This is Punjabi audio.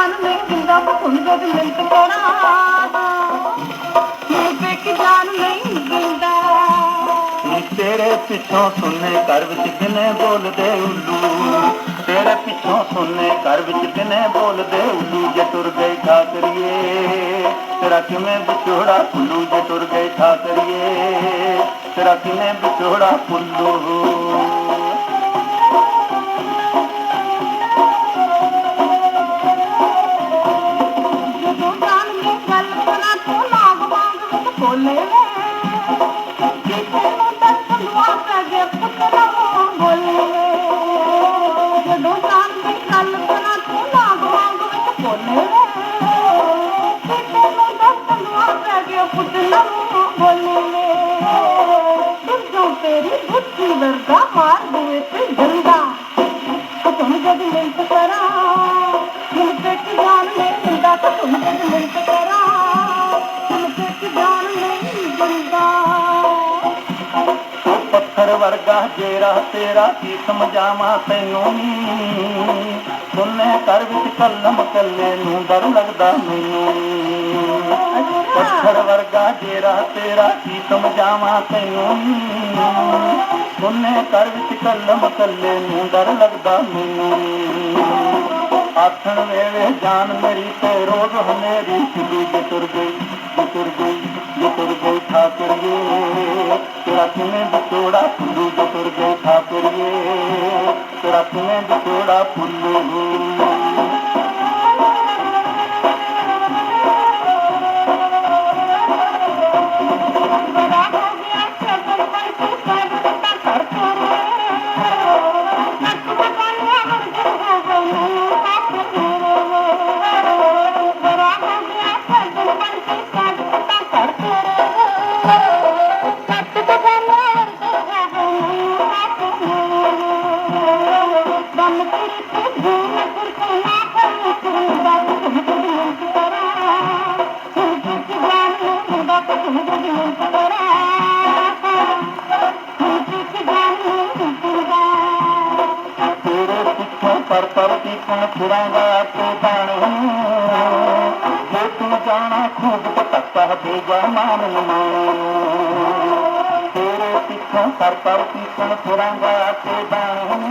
ਜਾਨ ਨਹੀਂ ਦਿੰਦਾ ਹੁਕਮ ਜਦ ਮਿੰਟ ਕਰਾਂ ਮੇਰੇ ਪੇਕੇ ਜਾਨ ਨਹੀਂ ਦਿੰਦਾ ਨੀ ਤੇਰੇ ਪਿੱਛੋਂ ਸੁਣਨੇ ਘਰ ਵਿੱਚ ਕਿਨੇ ਬੋਲਦੇ ਉੱਲੂ ਤੇਰੇ ਪਿੱਛੋਂ ਸੁਣਨੇ ਘਰ ਵਿੱਚ ਕਿਨੇ ਬੋਲਦੇ ਉੱਲੂ ਜੇ ਤੁਰ ਗਏ ਠਾਕਰੀਏ ਤੇਰਾ ਕਿਵੇਂ ਵਿਛੋੜਾ ਪੁੱਲੂ ਜੇ ਤੁਰ ਗਏ ਠਾਕਰੀਏ ਤੇਰਾ ਕਿਵੇਂ ਵਿਛੋੜਾ ਪੁੱਲੂ ਜਦੋਂ ਤੇਰੀ ਬੁੱਧੀ ਵਰਗਾ ਮਾਰ ਦੂਏ ਤੇ ਪੱਥਰ ਵਰਗਾ ਜੇਰਾ ਤੇਰਾ ਕੀ ਸਮਝਾਵਾਂ ਤੈਨੂੰ ਨੀ। ਸੁਣਨੇ ਕਰ ਵਿੱਚ ਕਲਮ ਕੱਲੇ ਨੂੰ ਡਰ ਲੱਗਦਾ ਮੈਨੂੰ। ਨੀ। ਪੱਥਰ ਵਰਗਾ ਜੇਰਾ ਤੇਰਾ ਕੀ ਸਮਝਾਵਾਂ ਤੈਨੂੰ ਨੀ। ਸੁਣਨੇ ਘਰ ਵਿੱਚ ਕਲਮ ਕੱਲੇ ਨੂੰ ਡਰ ਲੱਗਦਾ ਮੈਨੂੰ। ਆਥਣ ਵੇਲੇ ਜਾਨ ਮੇਰੀ ਤੇ ਰੋਜ਼ ਹਨੇਰੀ ਸਿੱਧੀ ਜੇ ਤੁਰ ਗਈ ਤੁਰ ਗਈ ਤੁਰ ਗਈ ਠਾਕਰੀਏ। ਤੇਰਾ ਕਿਵੇਂ ਵਿਛੋੜਾ ਫੁੱਲੂ ਜੇ ਤੁਰ ਗਈ ਠਾਕਰੀਏ? ਤੇਰਾ ਕਿਵੇਂ ਵਿਛੋੜਾ ਫੁੱਲੂ ਬੜਾ ਹੋ पर परती पण फिरांगा तू पाणी हे तू जाना खूब पता थे मान तेरे पिछों पर परती पण फिरांगा तू पाणी